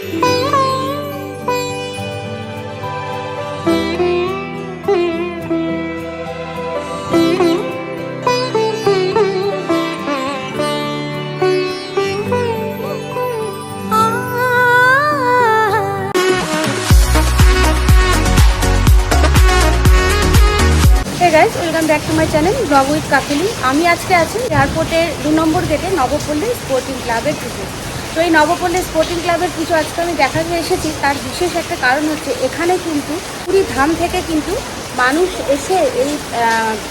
Hey guys welcome back to my channel vlog with আমি আজকে আছি এয়ারপোর্টের দু নম্বর গেটে নবপল্লী স্পোর্টিং ক্লাবের পুজো তো এই নবপল্লী স্পোর্টিং ক্লাবের কিছু আজকে আমি দেখাতে এসেছি। তার বিশেষ একটা কারণ হচ্ছে, এখানে কিন্তু পুরী ধাম থেকে কিন্তু মানুষ এসে এই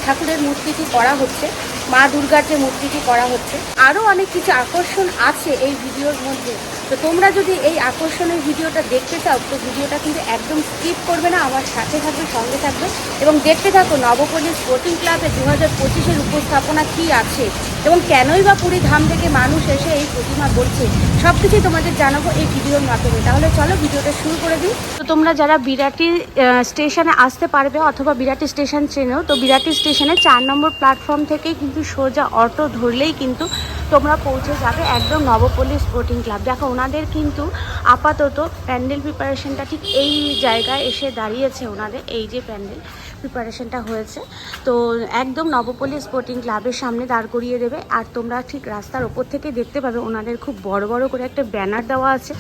ঠাকুরের মূর্তিটি করা হচ্ছে, মা দুর্গার যে মূর্তিটি করা হচ্ছে। আরও অনেক কিছু আকর্ষণ আছে এই ভিডিওর মধ্যে। তো তোমরা যদি এই আকর্ষণের ভিডিওটা দেখতে চাও, তো ভিডিওটা কিন্তু একদম স্কিপ করবে না, আমার সাথে থাকবে, সঙ্গে থাকবে। এবং দেখতে থাকো নবপল্লী স্পোর্টিং ক্লাবে দু হাজার পঁচিশের উপস্থাপনা কী আছে এবং কেনই বা পুরী ধাম থেকে মানুষ এসে এই প্রতিমা বলছে সব কিছুই তোমাদের জানাব এই ভিডিওর মাধ্যমে। তাহলে চলো ভিডিওটা শুরু করে দিই। তো তোমরা যারা বিরাটি স্টেশনে আসতে পারবে অথবা বিরাটি স্টেশন চেনো তো বিরাটি স্টেশনে চার নম্বর প্ল্যাটফর্ম থেকেই কিন্তু সোজা অটো ধরলেই কিন্তু তোমরা পৌঁছে যাবে একদম নবপল্লী স্পোর্টিং ক্লাব দেখো ওনাদের কিন্তু আপাতত প্যান্ডেল প্রিপারেশনটা ঠিক এই জায়গায় এসে দাঁড়িয়েছে ওনাদের এই যে প্যান্ডেল। প্রিপারেশনটা হয়েছে। তো একদম নবপল্লী স্পোর্টিং ক্লাবের সামনে দাঁড় করিয়ে দেবে। আর তোমরা ঠিক রাস্তার ওপর থেকে দেখতে পাবে ওনাদের খুব বড় বড় করে একটা ব্যানার দেওয়া আছে।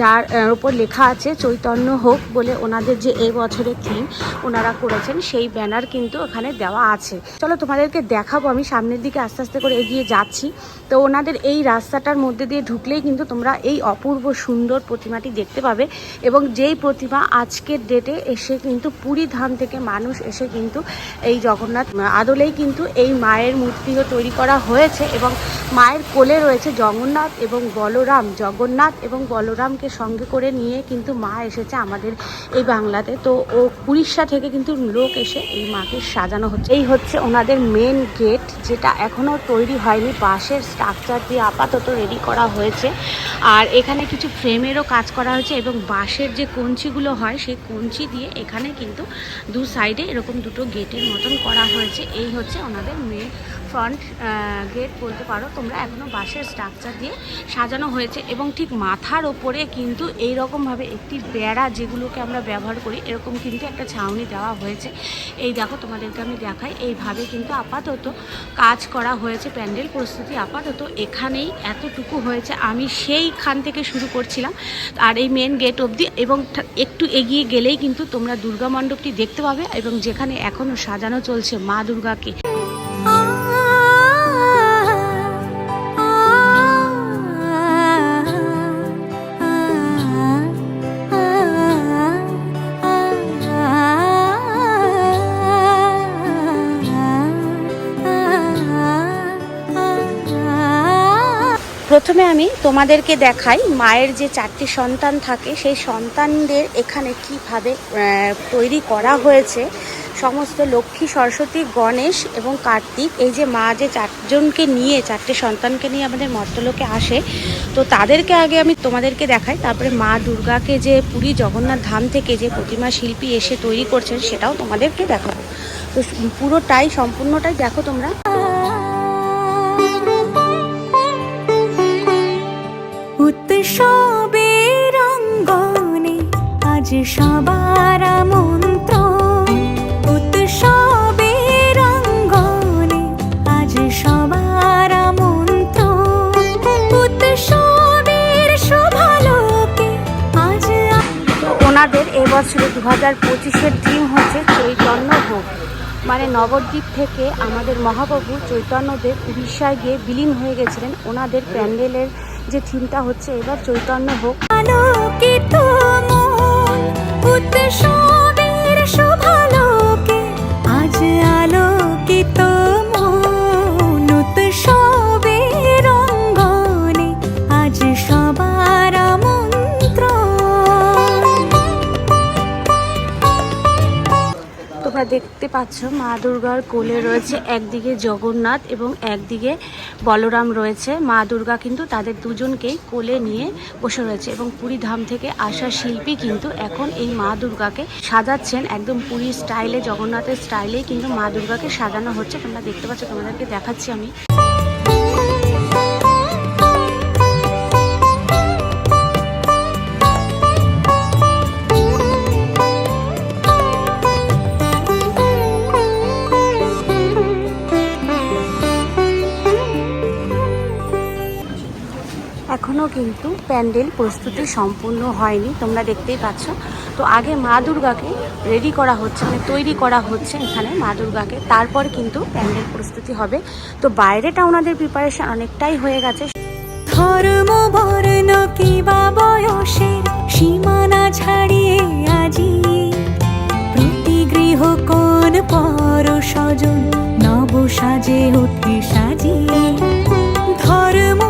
যার ওপর লেখা আছে, চৈতন্য হোক বলে ওনাদের যে এই বছরের থিম ওনারা করেছেন, সেই ব্যানার কিন্তু ওখানে দেওয়া আছে। চলো তোমাদেরকে দেখাবো, আমি সামনের দিকে আস্তে আস্তে করে এগিয়ে যাচ্ছি। তো ওনাদের এই রাস্তাটার মধ্যে দিয়ে ঢুকলেই কিন্তু তোমরা এই অপূর্ব সুন্দর প্রতিমাটি দেখতে পাবে। এবং যেই প্রতিমা আজকের ডেটে এসে কিন্তু পুরী ধাম থেকে মানুষ এসে কিন্তু এই জগন্নাথ আদলেই কিন্তু এই মায়ের মূর্তিও তৈরি করা হয়েছে এবং মায়ের কোলে রয়েছে জগন্নাথ এবং বলরাম। জগন্নাথ এবং বলরামকে সঙ্গে করে নিয়ে কিন্তু মা এসেছে আমাদের এই বাংলাতে। তো ও উড়িষ্যা থেকে কিন্তু লোক এসে এই মাকে সাজানো হচ্ছে। এই হচ্ছে ওনাদের মেন গেট যেটা এখনও তৈরি হয়নি। বাঁশের স্ট্রাকচার দিয়ে আপাতত রেডি করা হয়েছে। আর এখানে কিছু ফ্রেমেরও কাজ করা হয়েছে এবং বাঁশের যে কঞ্চিগুলো হয়, সেই কঞ্চি দিয়ে এখানে কিন্তু দু সাইডে এরকম দুটো গেটের মতন করা হয়েছে। এই হচ্ছে ওনাদের মেন ফ্রন্ট গেট বলতে পারো, তোমরা এখনও বাঁশের স্ট্রাকচার দিয়ে সাজানো হয়েছে এবং ঠিক মাথার ওপরে কিন্তু এই রকমভাবে একটি বেড়া যেগুলোকে আমরা ব্যবহার করি, এরকম কিন্তু একটা ছাউনি দেওয়া হয়েছে। এই দেখো তোমাদেরকে আমি দেখাই, এইভাবে কিন্তু আপাতত কাজ করা হয়েছে, প্যান্ডেল প্রস্তুতি আপাতত এখানেই এতটুকু হয়েছে। আমি সেইখান থেকে শুরু করছিলাম, আর এই মেন গেট অবধি এবং একটু এগিয়ে গেলেই কিন্তু তোমরা দুর্গা মণ্ডপটি দেখতে পাবে এবং যেখানে এখনও সাজানো চলছে মা দুর্গাকে। প্রথমে আমি তোমাদেরকে দেখাই মায়ের যে চারটি সন্তান থাকে, সেই সন্তানদের এখানে কীভাবে তৈরি করা হয়েছে। সমস্ত লক্ষ্মী, সরস্বতী, গণেশ এবং কার্তিক, এই যে মা যে চারজনকে নিয়ে, চারটে সন্তানকে নিয়ে আমাদের মর্তলোকে আসে, তো তাদেরকে আগে আমি তোমাদেরকে দেখাই। তারপরে মা দুর্গাকে যে পুরী জগন্নাথ ধাম থেকে যে প্রতিমা শিল্পী এসে তৈরি করছেন, সেটাও তোমাদেরকে দেখাবো। তো পুরোটাই, সম্পূর্ণটাই দেখো তোমরা। আজ সবার মন্ত্র উৎসবের অঙ্গনে আজ সবার মন্ত্র উৎসবের শোভালোকে আজ ওনাদের এবছরে দু হাজার পঁচিশের থিম হচ্ছে চৈতন্য ভোগ মানে নবদ্বীপ থেকে আমাদের মহাপ্রভু চৈতন্যদেব উড়িষ্যায় গিয়ে বিলীন হয়ে গেছিলেন। ওনাদের প্যান্ডেলের যে থিমটা হচ্ছে এবার চৈতন্য হোক আলোকিত উৎসবের দেখতে পাচ্ছ, মা দুর্গার কোলে রয়েছে একদিকে জগন্নাথ এবং একদিকে বলরাম রয়েছে। মা দুর্গা কিন্তু তাদের দুজনকেই কোলে নিয়ে বসে রয়েছে এবং পুরী ধাম থেকে আসা শিল্পী কিন্তু এখন এই মা দুর্গাকে সাজাচ্ছেন একদম পুরীর স্টাইলে, জগন্নাথের স্টাইলেই কিন্তু মা দুর্গাকে সাজানো হচ্ছে। তোমরা দেখতে পাচ্ছ, তোমাদেরকে দেখাচ্ছি আমি। এখনও কিন্তু প্যান্ডেল প্রস্তুতি সম্পূর্ণ হয়নি, তোমরা দেখতেই পাচ্ছ। তো আগে মা দুর্গাকে রেডি করা হচ্ছে মানে তৈরি করা হচ্ছে এখানে মা দুর্গাকে। তারপর কিন্তু প্যান্ডেল প্রস্তুতি হবে। তো বাইরেটা ওনাদের প্রিপারেশন অনেকটাই হয়ে গেছে। সীমানা ছাড়িয়ে আজি প্রতি গৃহ কোন পর স্বজন নব সাজে ওঠে সাজিয়ে। ধর্ম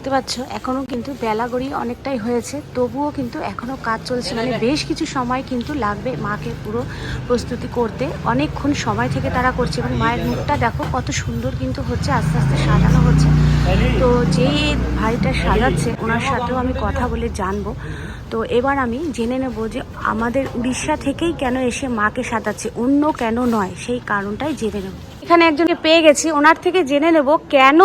দেখতে পাচ্ছ এখনও কিন্তু বেলা গড়ি অনেকটাই হয়েছে, তবুও কিন্তু এখনও কাজ চলছে। মানে বেশ কিছু সময় কিন্তু লাগবে মাকে পুরো প্রস্তুতি করতে। অনেকক্ষণ সময় থেকে তারা করছে এবং মায়ের মুখটা দেখো, কত সুন্দর কিন্তু হচ্ছে, আস্তে আস্তে সাজানো হচ্ছে। তো যে ভাইটা সাজাচ্ছে, ওনার সাথেও আমি কথা বলে জানব। তো এবার আমি জেনে নেব যে আমাদের উড়িষ্যা থেকেই কেন এসে মাকে সাজাচ্ছে, অন্য কেন নয়, সেই কারণটাই জেনে নেব। এখানে একজনকে পেয়ে গেছি। ওনার থেকে জেনে নেব কেন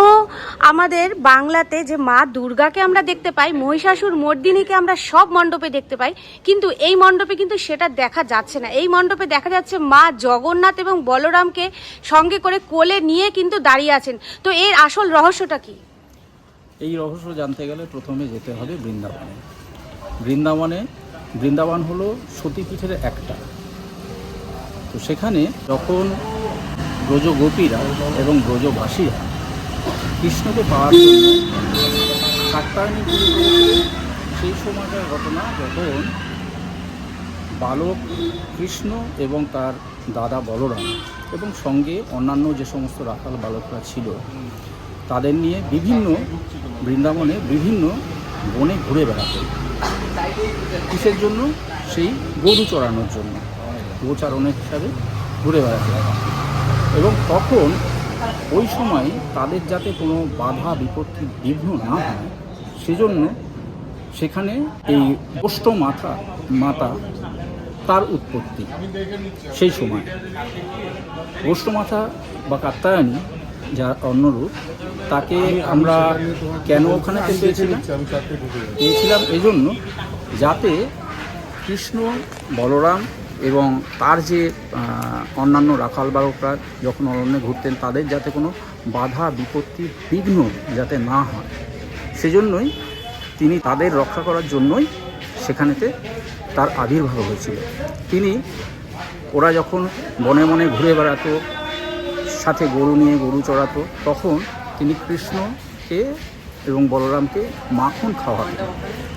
আমাদের বাংলাতে যে মা দুর্গাকে আমরা দেখতে পাই, মহিষাসুর, মর্দিনীকে আমরা সব মণ্ডপে দেখতে পাই, কিন্তু এই মণ্ডপে কিন্তু সেটা দেখা যাচ্ছে না। এই মণ্ডপে দেখা যাচ্ছে মা জগন্নাথ এবং বলরামকে সঙ্গে করে কোলে নিয়ে কিন্তু দাঁড়িয়ে আছেন। তো এর আসল রহস্যটা কি? এই রহস্য জানতে গেলে প্রথমে যেতে হবে বৃন্দাবনে। বৃন্দাবনে, বৃন্দাবন হলো সতীপীঠের একটা। তো সেখানে যখন ব্রজগোপীরা এবং ব্রজবাসীরা কৃষ্ণকে পাওয়ার জন্য কাত্তায়নী সেই সময়কার ঘটনা যখন বালক কৃষ্ণ এবং তার দাদা বলরাম এবং সঙ্গে অন্যান্য যে সমস্ত রাখাল বালকরা ছিল, তাদের নিয়ে বিভিন্ন বৃন্দাবনে বিভিন্ন বনে ঘুরে বেড়াতো। কিসের জন্য? সেই গরু চড়ানোর জন্য। গোচারণের হিসাবে ঘুরে বেড়াতো। এবং তখন ওই সময় তাদের যাতে কোনো বাধা, বিপত্তি বিঘ্ন না হয়, সেজন্য সেখানে এই অষ্ট মাথা, মাতা তার উৎপত্তি সেই সময়। মাথা বা কাত্তায়নী যার অন্যরূপ, তাকে আমরা কেন ওখানে পেয়েছিলাম? পেয়েছিলাম এজন্য যাতে কৃষ্ণ, বলরাম এবং তার যে অন্যান্য রাখাল বালকরা যখন অরণ্যে ঘুরতেন, তাদের যাতে কোনো বাধা, বিপত্তি, বিঘ্ন যাতে না হয়, সেজন্যই তিনি তাদের রক্ষা করার জন্যই সেখানেতে তার আবির্ভাব হয়েছিল। তিনি, ওরা যখন বনে বনে ঘুরে বেড়াতো, সাথে গরু নিয়ে গরু চড়াতো, তখন তিনি কৃষ্ণকে এবং বলরামকে মাখন খাওয়াতেন।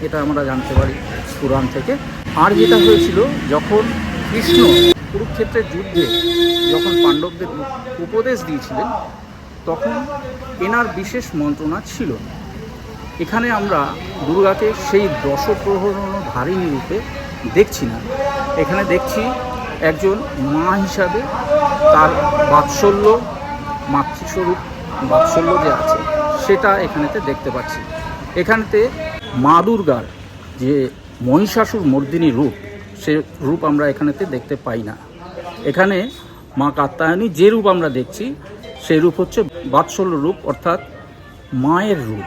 এটা আমরা জানতে পারি পুরাণ থেকে। আর যেটা হয়েছিল, যখন কৃষ্ণ কুরুক্ষেত্রের যুদ্ধে যখন পাণ্ডবদের উপদেশ দিয়েছিলেন, তখন এনার বিশেষ মন্ত্রণা ছিল। এখানে আমরা দুর্গাকে সেই দশপ্রহরণধারিণী রূপে দেখছি না। এখানে দেখছি একজন মা হিসাবে তার বাৎসল্য মাতৃস্বরূপ, বাৎসল্য যে আছে, সেটা এখানেতে দেখতে পাচ্ছি। এখানেতে মা দুর্গার যে মহিষাসুর মর্দিনী রূপ সে রূপ আমরা এখানেতে দেখতে পাই না। এখানে মা কাত্তায়নী যে রূপ আমরা দেখছি সেই রূপ হচ্ছে বাৎসল্য রূপ, অর্থাৎ মায়ের রূপ।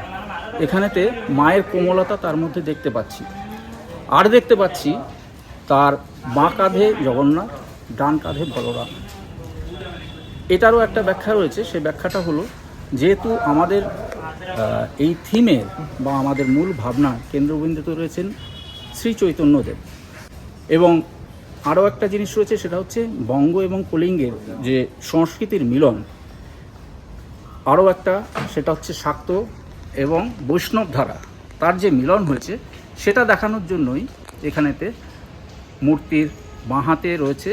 এখানেতে মায়ের কোমলতা তার মধ্যে দেখতে পাচ্ছি। আর দেখতে পাচ্ছি তার বাঁ কাঁধে জগন্নাথ, ডান কাঁধে বলরাম। এটারও একটা ব্যাখ্যা রয়েছে সেই ব্যাখ্যাটা হলো, যেহেতু আমাদের এই থিমের বা আমাদের মূল ভাবনা কেন্দ্রবিন্দুতে রয়েছেন শ্রী চৈতন্যদেব এবং আরও একটা জিনিস রয়েছে, সেটা হচ্ছে বঙ্গ এবং কলিঙ্গের যে সংস্কৃতির মিলন, আরও একটা, সেটা হচ্ছে শাক্ত এবং বৈষ্ণব ধারা। তার যে মিলন হয়েছে, সেটা দেখানোর জন্যই এখানেতে মূর্তির বাঁহাতে রয়েছে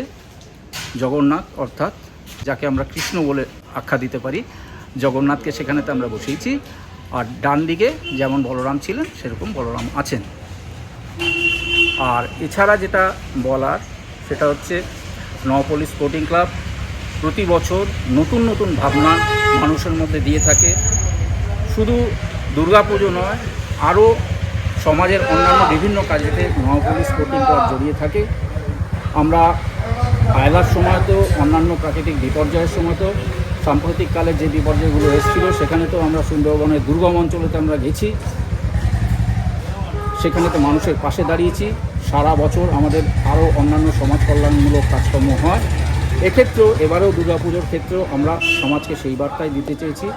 জগন্নাথ, অর্থাৎ যাকে আমরা কৃষ্ণ বলে আখ্যা দিতে পারি। জগন্নাথকে সেখানেতে আমরা বসিয়েছি। আর ডান দিকে যেমন বলরাম ছিলেন, সেরকম বলরাম আছেন। আর এছাড়া যেটা বলার, সেটা হচ্ছে নওপল্লী স্পোর্টিং ক্লাব প্রতি বছর নতুন নতুন ভাবনা মানুষের মধ্যে দিয়ে থাকে। শুধু দুর্গাপুজো নয়, আরও সমাজের অন্যান্য বিভিন্ন কাজেতে নওপল্লী স্পোর্টিং ক্লাব জড়িয়ে থাকে। আমরা আয়লার সময়তেও, অন্যান্য প্রাকৃতিক বিপর্যয়ের সময়তেও সাম্প্রতিককালে যে বিপর্যয়গুলো এসেছিল সেখানে তো আমরা সুন্দরবনের দুর্গম অঞ্চলেতে আমরা গেছি। সেখানে তো মানুষের পাশে দাঁড়িয়েছি। সারা বছর আমাদের আরও অন্যান্য সমাজ কল্যাণমূলক কাজকর্ম হয়। এক্ষেত্রেও এবারেও দুর্গাপুজোর ক্ষেত্রেও আমরা সমাজকে সেই বার্তাই দিতে চেয়েছি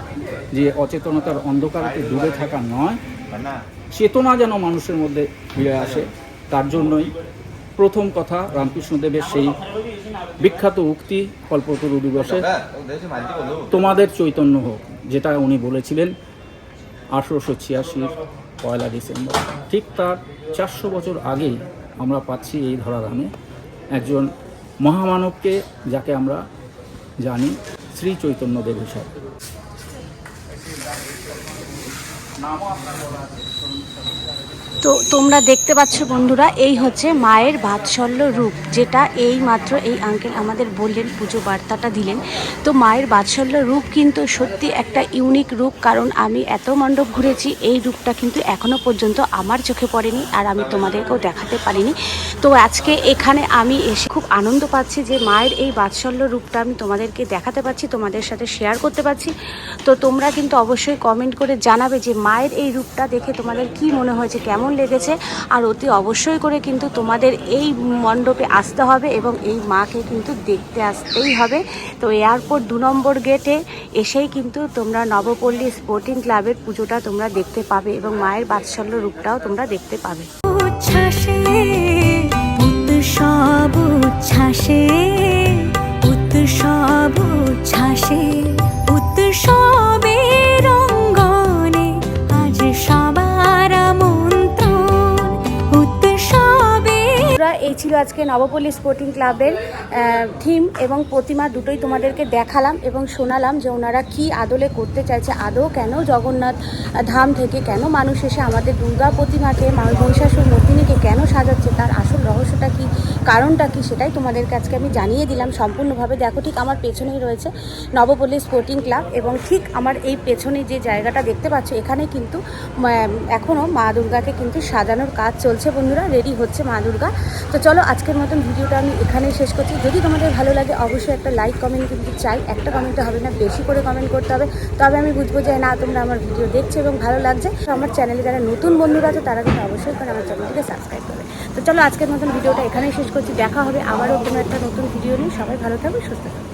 যে অচেতনতার অন্ধকারতে দূরে থাকা নয়। চেতনা যেন মানুষের মধ্যে ফিরে আসে, তার জন্যই প্রথম কথা রামকৃষ্ণদেবের সেই বিখ্যাত উক্তি, কল্পতরু দিবসে। তোমাদের চৈতন্য হোক, যেটা উনি বলেছিলেন আঠেরোশো ছিয়াশির পয়লা ডিসেম্বর। ঠিক তার চারশো বছর আগেই আমরা পাচ্ছি এই ধরাধামে একজন মহামানবকে যাকে আমরা জানি শ্রী চৈতন্যদেব হিসাবে। তো তোমরা দেখতে পাচ্ছ বন্ধুরা, এই হচ্ছে মায়ের বাৎসল্য রূপ, যেটা এই মাত্র এই আঙ্কেল আমাদের বললেন, পুজো বার্তাটা দিলেন। তো মায়ের বাৎসল্য রূপ কিন্তু সত্যি একটা ইউনিক রূপ, কারণ আমি এত মণ্ডপ ঘুরেছি, এই রূপটা কিন্তু এখনও পর্যন্ত আমার চোখে পড়েনি আর আমি তোমাদেরকেও দেখাতে পারিনি। তো আজকে এখানে আমি এসে খুব আনন্দ পাচ্ছি যে মায়ের এই বাৎসল্য রূপটা আমি তোমাদেরকে দেখাতে পাচ্ছি, তোমাদের সাথে শেয়ার করতে পারছি তো তোমরা কিন্তু অবশ্যই কমেন্ট করে জানাবে যে মায়ের এই রূপটা দেখে তোমাদের কি মনে হয়েছে কেমন লেগেছে? আর অতি অবশ্যই করে কিন্তু তোমাদের এই মণ্ডপে আসতে হবে এবং এই মাকে কিন্তু দেখতে আসতেই হবে। তো এয়ারপোর্ট দু নম্বর গেটে এসেই কিন্তু তোমরা নবপল্লী স্পোর্টিং ক্লাবের পুজোটা তোমরা দেখতে পাবে এবং মায়ের বাৎসল্য রূপটাও তোমরা দেখতে পাবে। উৎসব উচ্ছ্বাসে। ছিল আজকে নবপল্লী স্পোর্টিং ক্লাবের থিম এবং প্রতিমা দুটোই তোমাদেরকে দেখালাম এবং শোনালাম যে ওনারা কি আদলে করতে চাইছে, আদৌ কেন জগন্নাথ ধাম থেকে কেন মানুষ এসে আমাদের দুর্গা প্রতিমাকে মহিষাসুর মর্দিনীকে কেন সাজাচ্ছে, তার আসল রহস্যটা কি, কারণটা কি সেটাই তোমাদেরকে আজকে আমি জানিয়ে দিলাম সম্পূর্ণভাবে। দেখো ঠিক আমার পেছনেই রয়েছে নবপল্লী স্পোর্টিং ক্লাব এবং ঠিক আমার এই পেছনে যে জায়গাটা দেখতে পাচ্ছ, এখানে কিন্তু এখনও মা দুর্গাকে কিন্তু সাজানোর কাজ চলছে বন্ধুরা রেডি হচ্ছে মা দুর্গা। তো চলো আজকের মতন ভিডিওটা আমি এখানেই শেষ করছি। যদি তোমাদের ভালো লাগে, অবশ্যই একটা লাইক কমেন্ট কিন্তু চাই। একটা কমেন্টে হবে না, বেশি করে কমেন্ট করতে হবে। তবে আমি বুঝব যে, না, তোমরা আমার ভিডিও দেখছ এবং ভালো লাগছে। আমার চ্যানেলে যারা নতুন বন্ধুরা আছে, তারা কিন্তু অবশ্যই করে আমার চ্যানেলটিকে সাবস্ক্রাইব করবে। তো চলো, আজকের মতন ভিডিওটা এখানেই শেষ করছি। দেখা হবে আবারও কোনো একটা নতুন ভিডিও নিয়ে। সবাই ভালো থাকবে সুস্থ থাকবে